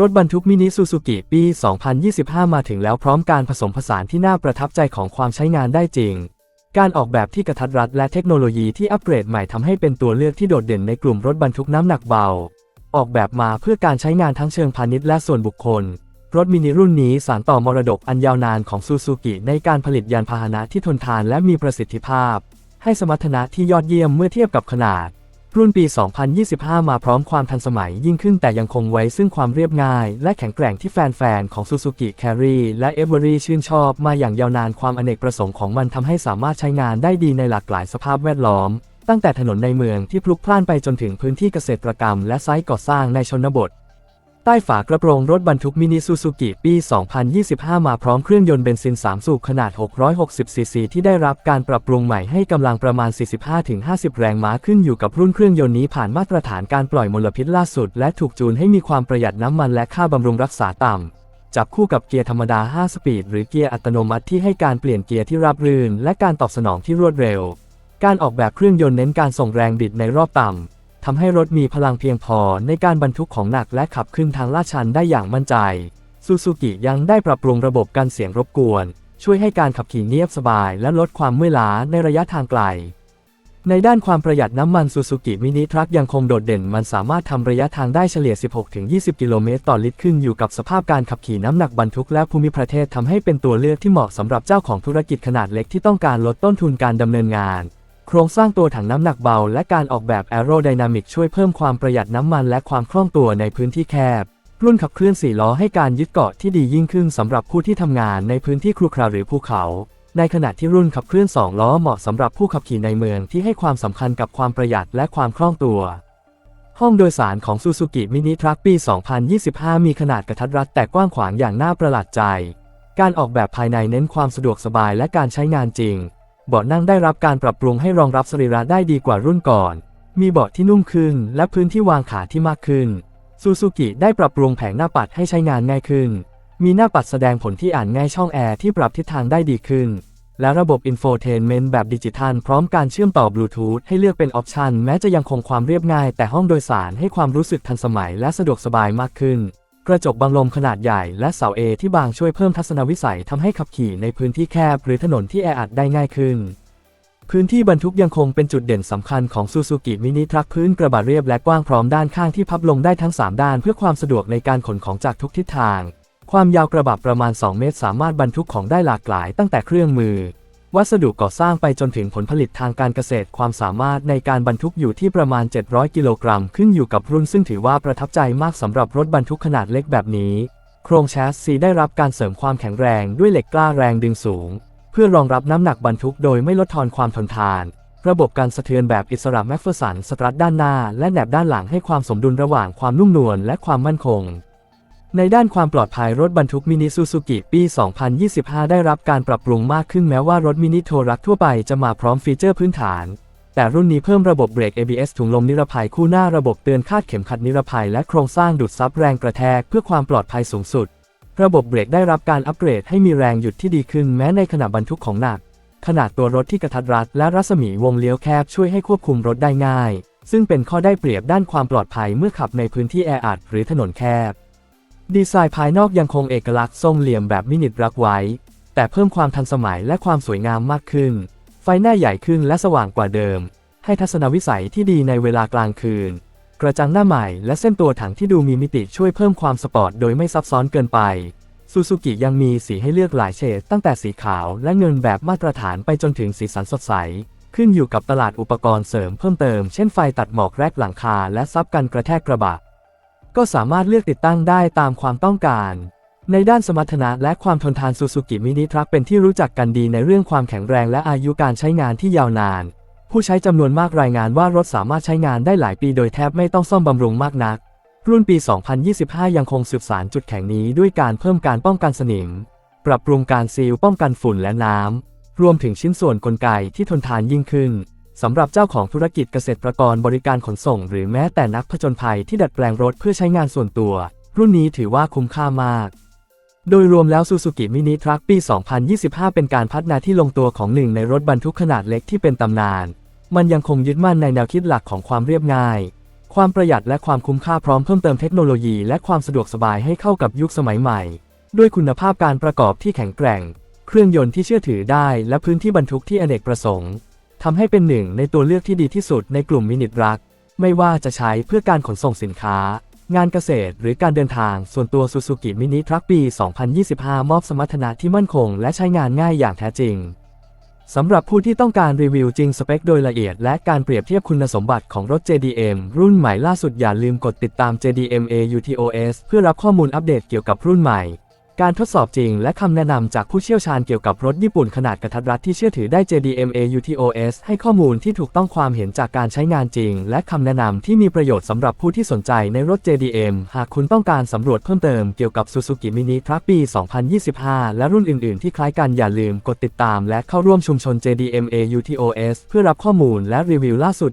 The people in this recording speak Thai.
รถบรรทุกมินิซูซูกิปี 2025 มาถึงแล้วพร้อมการผสมผสานที่น่าประทับใจของความใช้งานได้จริง การออกแบบที่กระทัดรัดและเทคโนโลยีที่อัปเกรดใหม่ทำให้เป็นตัวเลือกที่โดดเด่นในกลุ่มรถบรรทุกน้ำหนักเบา ออกแบบมาเพื่อการใช้งานทั้งเชิงพาณิชย์และส่วนบุคคล รถมินิรุ่นนี้สานต่อมรดกอันยาวนานของซูซูกิในการผลิตยานพาหนะที่ทนทานและมีประสิทธิภาพ ให้สมรรถนะที่ยอดเยี่ยมเมื่อเทียบกับขนาด รุ่นปี 2025 มาพร้อมความทันสมัยยิ่งขึ้นแต่ยังคงไว้ซึ่งความเรียบง่าย และแข็งแกร่งที่แฟนๆ ของ Suzuki Carry และ e v e r y ชื่นชอบมาอย่างยาวนานความอเนกประสงค์ของมันทำให้สามารถใช้งานได้ดีในหลากหลายสภาพแวดล้อม ตั้งแต่ถนนในเมืองที่พลุกพล่านไปจนถึงพื้นที่เกษตรกรรม และไซต์ก่อสร้างในชนบท ใต้ฝากระโปรงรถบรรทุกมินิซูซูกิปี 2025 มาพร้อมเครื่องยนต์เบนซิน 3 สูบขนาด 660 ซีซี ที่ได้รับการปรับปรุงใหม่ให้กำลังประมาณ 45-50 แรงม้าขึ้นอยู่กับรุ่นเครื่องยนต์นี้ผ่านมาตรฐานการปล่อยมลพิษล่าสุด และถูกจูนให้มีความประหยัดน้ำมันและค่าบำรุงรักษาต่ำจับคู่กับเกียร์ธรรมดา 5 สปีด หรือเกียร์อัตโนมัติที่ให้การเปลี่ยนเกียร์ที่ราบรื่น และการตอบสนองที่รวดเร็ว การออกแบบเครื่องยนต์เน้นการส่งแรงบิดในรอบต่ำ ทำให้รถมีพลังเพียงพอในการบรรทุกของหนักและขับขึ้นทางลาดชันได้อย่างมั่นใจ ซูซูกิยังได้ปรับปรุงระบบกันเสียงรบกวน ช่วยให้การขับขี่เงียบสบายและลดความเมื่อยล้าในระยะทางไกล ในด้านความประหยัดน้ำมันซูซูกิมินิทรัคยังคงโดดเด่น มันสามารถทำระยะทางได้เฉลี่ย 16-20 กิโลเมตรต่อลิตรขึ้นอยู่กับสภาพการขับขี่น้ำหนักบรรทุกและภูมิประเทศทำให้เป็นตัวเลือกที่เหมาะสำหรับเจ้าของธุรกิจขนาดเล็กที่ต้องการลดต้นทุนการดำเนินงาน โครงสร้างตัวถังน้ำหนักเบา และการออกแบบแอโรไดนามิกช่วยเพิ่มความประหยัดน้ำมันและความคล่องตัวในพื้นที่แคบ รุ่นขับเคลื่อน4ล้อให้การยึดเกาะที่ดียิ่งขึ้นสำหรับผู้ที่ทำงานในพื้นที่ครุขระหรือภูเขา ในขณะที่รุ่นขับเคลื่อน2ล้อเหมาะสำหรับผู้ขับขี่ในเมืองที่ให้ความสำคัญกับความประหยัดและความคล่องตัว ห้องโดยสารของ Suzuki Mini Truck ปี 2025 มีขนาดกระทัดรัดแต่กว้างขวางอย่างน่าประหลาดใจ การออกแบบภายในเน้นความสะดวกสบายและการใช้งานจริง เบาะนั่งได้รับการปรับปรุงให้รองรับสรีระได้ดีกว่ารุ่นก่อน มีเบาะที่นุ่มขึ้น และพื้นที่วางขาที่มากขึ้น ซูซูกิได้ปรับปรุงแผงหน้าปัดให้ใช้งานง่ายขึ้น มีหน้าปัดแสดงผลที่อ่านง่ายช่องแอร์ที่ปรับทิศทางได้ดีขึ้น และระบบอินโฟเทนเมนต์แบบดิจิทัลพร้อมการเชื่อมต่อบลูทูธให้เลือกเป็นออปชันแม้จะยังคงความเรียบง่าย แต่ห้องโดยสารให้ความรู้สึกทันสมัยและสะดวกสบายมากขึ้น กระจกบังลมขนาดใหญ่และเสาเอที่บางช่วยเพิ่มทัศนวิสัยทำให้ขับขี่ในพื้นที่แคบหรือถนนที่แออัดได้ง่ายขึ้น พื้นที่บรรทุกยังคงเป็นจุดเด่นสำคัญของซูซูกิมินิทรัคพื้นกระบะเรียบและกว้างพร้อมด้านข้างที่พับลงได้ทั้ง 3 ด้านเพื่อความสะดวกในการขนของจากทุกทิศทาง ความยาวกระบะประมาณ 2 เมตร สามารถบรรทุกของได้หลากหลายตั้งแต่เครื่องมือ วัสดุก่อสร้างไปจนถึงผลผลิตทางการเกษตรความสามารถในการบรรทุกอยู่ที่ประมาณ 700 กิโลกรัม ขึ้นอยู่กับรุ่นซึ่งถือว่าประทับใจมากสำหรับรถบรรทุกขนาดเล็กแบบนี้ โครงแชสซีได้รับการเสริมความแข็งแรงด้วยเหล็กกล้าแรงดึงสูง เพื่อรองรับน้ำหนักบรรทุกโดยไม่ลดทอนความทนทาน ระบบการสะเทือนแบบอิสระแมฟเฟอร์สันสตรัทด้านหน้า และแหนบด้านหลังให้ความสมดุลระหว่างความนุ่มนวลและความมั่นคง ในด้านความปลอดภัยรถบรรทุกมินิซูซูกิปี 2025 ได้รับการปรับปรุงมากขึ้นแม้ว่ารถมินิโทรักทั่วไปจะมาพร้อมฟีเจอร์พื้นฐาน แต่รุ่นนี้เพิ่มระบบเบรก ABS ถุงลมนิรภัยคู่หน้าระบบเตือนคาดเข็มขัดนิรภัยและโครงสร้างดูดซับแรงกระแทกเพื่อความปลอดภัยสูงสุด ระบบเบรกได้รับการอัปเกรดให้มีแรงหยุดที่ดีขึ้นแม้ในขณะบรรทุกของหนัก ขนาดตัวรถที่กระทัดรัดและรัศมีวงเลี้ยวแคบช่วยให้ควบคุมรถได้ง่าย ซึ่งเป็นข้อได้เปรียบด้านความปลอดภัยเมื่อขับในพื้นที่แออัดหรือถนนแคบ ดีไซน์ภายนอกยังคงเอกลักษณ์ทรงเหลี่ยมแบบมินิรักไว้ แต่เพิ่มความทันสมัยและความสวยงามมากขึ้น ไฟหน้าใหญ่ขึ้นและสว่างกว่าเดิม ให้ทัศนวิสัยที่ดีในเวลากลางคืน กระจังหน้าใหม่และเส้นตัวถังที่ดูมีมิติช่วยเพิ่มความสปอร์ตโดยไม่ซับซ้อนเกินไปซูซูกิยังมีสีให้เลือกหลายเฉดตั้งแต่สีขาวและเงินแบบมาตรฐานไปจนถึงสีสันสดใส ขึ้นอยู่กับตลาดอุปกรณ์เสริมเพิ่มเติม เช่นไฟตัดหมอกแรกหลังคาและซับกันกระแทกกระบะ ก็สามารถเลือกติดตั้งได้ตามความต้องการ ในด้านสมรรถนะและความทนทานซูซูกิมินิทรัคเป็นที่รู้จักกันดีในเรื่องความแข็งแรงและอายุการใช้งานที่ยาวนาน ผู้ใช้จำนวนมากรายงานว่ารถสามารถใช้งานได้หลายปีโดยแทบไม่ต้องซ่อมบำรุงมากนัก รุ่นปี 2025 ยังคงสืบสานจุดแข็งนี้ด้วยการเพิ่มการป้องกันสนิม ปรับปรุงการซีลป้องกันฝุ่นและน้ำรวมถึงชิ้นส่วนกลไกที่ทนทานยิ่งขึ้น สำหรับเจ้าของธุรกิจเกษตรกรบริการขนส่ง หรือแม้แต่นักผจญภัยที่ดัดแปลงรถเพื่อใช้งานส่วนตัว รุ่นนี้ถือว่าคุ้มค่ามาก โดยรวมแล้ว Suzuki Mini Truck ปี 2025 เป็นการพัฒนาที่ลงตัวของหนึ่งในรถบรรทุกขนาดเล็กที่เป็นตำนาน มันยังคงยึดมั่นในแนวคิดหลักของความเรียบง่าย ความประหยัดและความคุ้มค่าพร้อมเพิ่มเติมเทคโนโลยีและความสะดวกสบายให้เข้ากับยุคสมัยใหม่ ด้วยคุณภาพการประกอบที่แข็งแกร่ง เครื่องยนต์ที่เชื่อถือได้ และพื้นที่บรรทุกที่อเนกประสงค์ ทำให้เป็นหนึ่งในตัวเลือกที่ดีที่สุดในกลุ่มมินิทรัคไม่ว่าจะใช้เพื่อการขนส่งสินค้า งานเกษตร หรือการเดินทาง ส่วนตัว Suzuki Mini Truck ปี 2025 มอบสมรรถนะที่มั่นคง และใช้งานง่ายอย่างแท้จริงสำหรับผู้ที่ต้องการรีวิวจริงสเปคโดยละเอียด และการเปรียบเทียบคุณสมบัติของรถ JDM รุ่นใหม่ล่าสุดอย่าลืมกดติดตาม JDM AUTOS เพื่อรับข้อมูลอัปเดตเกี่ยวกับรุ่นใหม่ การทดสอบจริงและคำแนะนำจากผู้เชี่ยวชาญเกี่ยวกับรถญี่ปุ่นขนาดกระทัดรัดที่เชื่อถือได้ JDM AUTOS ให้ข้อมูลที่ถูกต้องความเห็นจากการใช้งานจริง และคำแนะนำที่มีประโยชน์สำหรับผู้ที่สนใจในรถ JDM หากคุณต้องการสำรวจเพิ่มเติมเกี่ยวกับ Suzuki Mini Truck ปี 2025 และรุ่นอื่น ๆ ที่คล้ายกันอย่าลืมกดติดตาม และเข้าร่วมชุมชน JDM AUTOS เพื่อรับข้อมูลและรีวิวล่าสุด